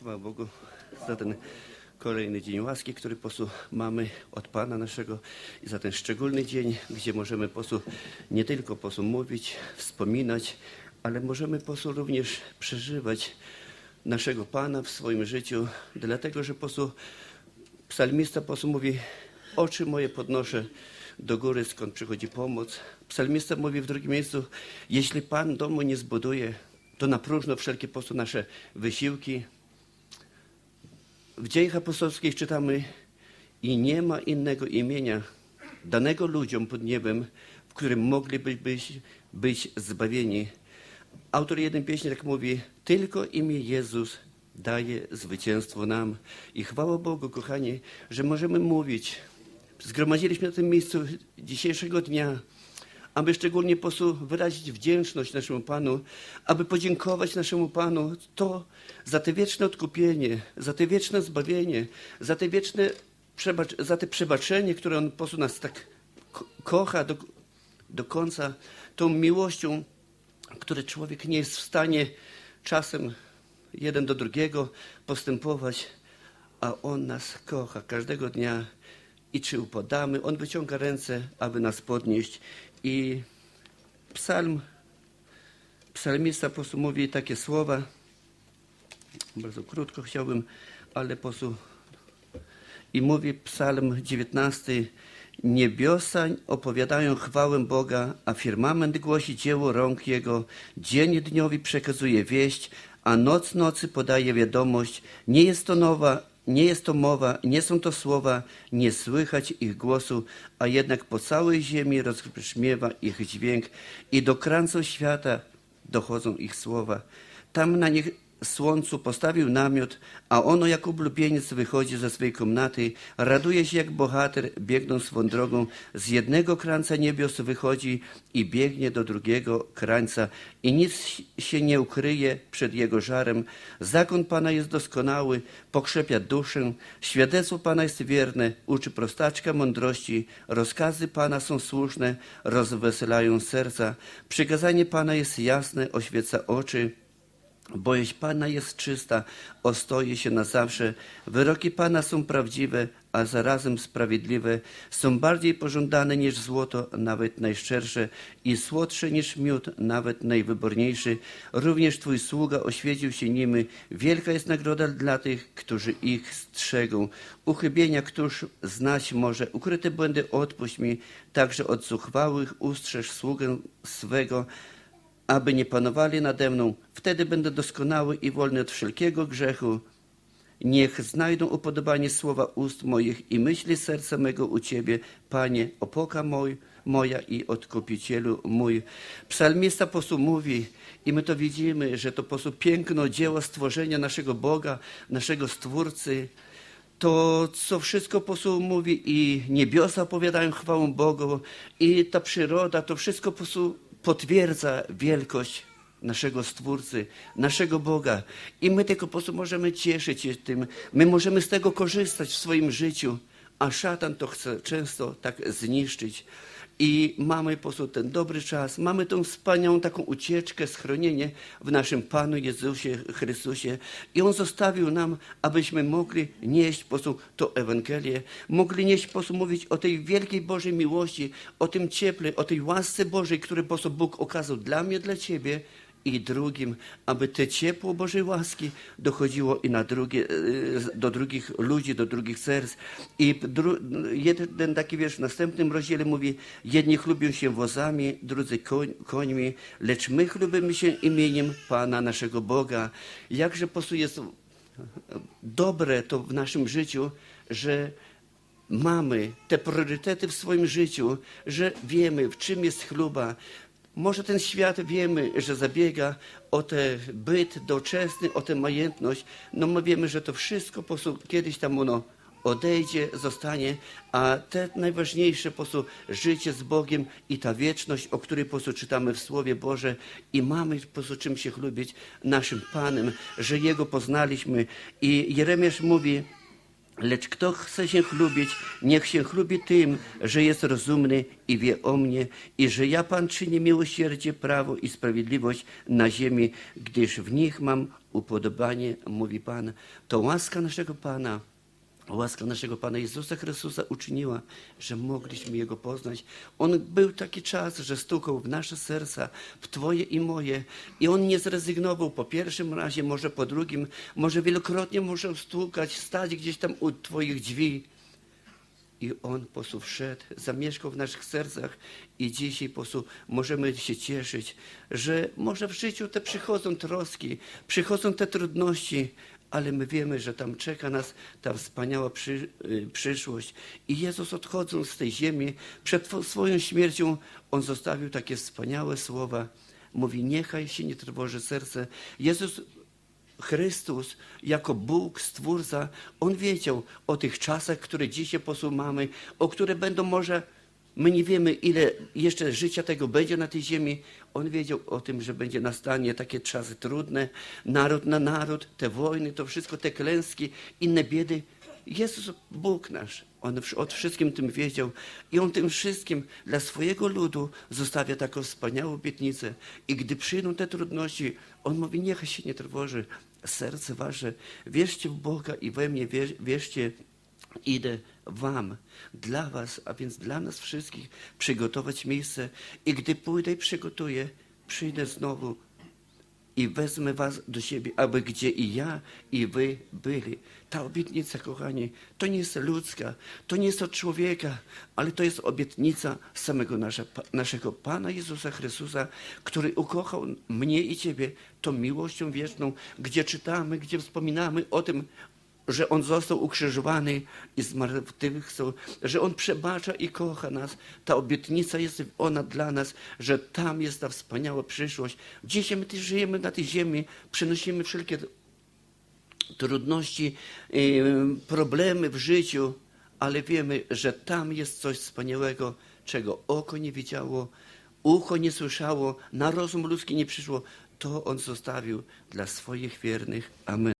Chwała Bogu za ten kolejny dzień łaski, który po prostu mamy od Pana naszego i za ten szczególny dzień, gdzie możemy po prostu nie tylko po prostu mówić, wspominać, ale możemy po prostu również przeżywać naszego Pana w swoim życiu, dlatego że po prostu psalmista po prostu mówi, oczy moje podnoszę do góry, skąd przychodzi pomoc. Psalmista mówi w drugim miejscu, jeśli Pan domu nie zbuduje, to na próżno wszelkie po nasze wysiłki. W dziejach apostolskich czytamy i nie ma innego imienia danego ludziom pod niebem, w którym mogliby być, być zbawieni. Autor jednej pieśni tak mówi, tylko imię Jezus daje zwycięstwo nam. I chwała Bogu, kochani, że możemy mówić. Zgromadziliśmy na tym miejscu dzisiejszego dnia, aby szczególnie po prostu wyrazić wdzięczność naszemu Panu, aby podziękować naszemu Panu to za te wieczne odkupienie, za te wieczne zbawienie, za te wieczne za te przebaczenie, które On po nas tak ko- kocha do, do końca, tą miłością, które człowiek nie jest w stanie czasem jeden do drugiego postępować, a On nas kocha każdego dnia i czy upadamy, On wyciąga ręce, aby nas podnieść. I psalm, psalmista po prostu mówi takie słowa, bardzo krótko chciałbym, ale po prostu i mówi psalm 19, Niebiosa opowiadają chwałę Boga, a firmament głosi dzieło rąk Jego. Dzień dniowi przekazuje wieść, a noc nocy podaje wiadomość. Nie jest to nowa, nie jest to mowa, nie są to słowa, nie słychać ich głosu, a jednak po całej ziemi rozbrzmiewa ich dźwięk i do krańców świata dochodzą ich słowa. Tam na nich słońcu postawił namiot, a ono jak ulubieniec wychodzi ze swej komnaty, raduje się jak bohater, biegnąc swą drogą, z jednego krańca niebios wychodzi i biegnie do drugiego krańca. I nic się nie ukryje przed jego żarem. Zakon Pana jest doskonały, pokrzepia duszę, świadectwo Pana jest wierne, uczy prostaczka mądrości, rozkazy Pana są słuszne, rozweselają serca, przykazanie Pana jest jasne, oświeca oczy, Bojaźń Pana jest czysta, ostoje się na zawsze. Wyroki Pana są prawdziwe, a zarazem sprawiedliwe. Są bardziej pożądane niż złoto, nawet najszczersze, i słodsze niż miód, nawet najwyborniejszy. Również Twój sługa oświecił się nimi. Wielka jest nagroda dla tych, którzy ich strzegą. Uchybienia któż znać może, ukryte błędy odpuść mi, także od zuchwałych ustrzeż sługę swego aby nie panowali nade mną. Wtedy będę doskonały i wolny od wszelkiego grzechu. Niech znajdą upodobanie słowa ust moich i myśli serca mego u Ciebie, Panie, opoka moj, moja i Odkupicielu mój. Psalmista po prostu mówi, i my to widzimy, że to po prostu piękno dzieło stworzenia naszego Boga, naszego Stwórcy, to co wszystko po prostu mówi i niebiosa opowiadają chwałę Bogu i ta przyroda, to wszystko po prostu potwierdza wielkość naszego Stwórcy, naszego Boga. I my tylko po prostu możemy cieszyć się tym. My możemy z tego korzystać w swoim życiu, a szatan to chce często tak zniszczyć. I mamy po prostu ten dobry czas, mamy tą wspaniałą taką ucieczkę, schronienie w naszym Panu Jezusie Chrystusie. I On zostawił nam, abyśmy mogli nieść po prostu to Ewangelię, mogli nieść po prostu mówić o tej wielkiej Bożej miłości, o tym cieple, o tej łasce Bożej, który po prostu Bóg okazał dla mnie, dla Ciebie i drugim, aby te ciepło Bożej łaski dochodziło i na drugie, e, do drugich ludzi, do drugich serc. I dru, jeden taki wiersz w następnym rozdziale mówi, jedni chlubią się wozami, drudzy koń, końmi, lecz my chlubimy się imieniem Pana naszego Boga. Jakże po prostu jest dobre to w naszym życiu, że mamy te priorytety w swoim życiu, że wiemy, w czym jest chluba. Może ten świat wiemy, że zabiega o ten byt doczesny, o tę majętność. No my wiemy, że to wszystko po kiedyś tam ono odejdzie, zostanie, a te najważniejsze po życie z Bogiem i ta wieczność, o której po prostu czytamy w Słowie Boże i mamy po prostu czym się chlubić naszym Panem, że Jego poznaliśmy. I Jeremiasz mówi, Lecz kto chce się chlubić, niech się chlubi tym, że jest rozumny i wie o mnie, i że ja Pan czynię miłosierdzie, prawo i sprawiedliwość na ziemi, gdyż w nich mam upodobanie, mówi Pan. To łaska naszego Pana. Łaska naszego Pana Jezusa Chrystusa uczyniła, że mogliśmy Jego poznać. On był taki czas, że stukał w nasze serca, w Twoje i moje. I On nie zrezygnował po pierwszym razie, może po drugim, może wielokrotnie może stukać, stać gdzieś tam u Twoich drzwi. I On po prostu wszedł, zamieszkał w naszych sercach i dzisiaj po prostu możemy się cieszyć, że może w życiu te przychodzą troski, przychodzą te trudności, ale my wiemy, że tam czeka nas ta wspaniała przy, y, przyszłość. I Jezus odchodząc z tej ziemi, przed swoją śmiercią, On zostawił takie wspaniałe słowa. Mówi, niechaj się nie trwoży serce. Jezus Chrystus jako Bóg, Stwórca, On wiedział o tych czasach, które dzisiaj posumamy, o które będą może, my nie wiemy ile jeszcze życia tego będzie na tej ziemi. On wiedział o tym, że będzie nastanie takie czasy trudne, naród na naród, te wojny, to wszystko, te klęski, inne biedy. Jezus, Bóg nasz, On o wszystkim tym wiedział i On tym wszystkim dla swojego ludu zostawia taką wspaniałą obietnicę. I gdy przyjdą te trudności, On mówi, niechaj się nie trwoży serce wasze, wierzcie w Boga i we mnie wierz- wierzcie, idę wam, dla was, a więc dla nas wszystkich przygotować miejsce i gdy pójdę i przygotuję, przyjdę znowu i wezmę was do siebie, aby gdzie i ja, i wy byli. Ta obietnica, kochani, to nie jest ludzka, to nie jest od człowieka, ale to jest obietnica samego naszego Pana Jezusa Chrystusa, który ukochał mnie i ciebie tą miłością wieczną, gdzie czytamy, gdzie wspominamy o tym, że On został ukrzyżowany i zmartwychwstał, że On przebacza i kocha nas. Ta obietnica jest ona dla nas, że tam jest ta wspaniała przyszłość. Dzisiaj my też żyjemy na tej ziemi, przynosimy wszelkie trudności, y, problemy w życiu, ale wiemy, że tam jest coś wspaniałego, czego oko nie widziało, ucho nie słyszało, na rozum ludzki nie przyszło. To On zostawił dla swoich wiernych. Amen.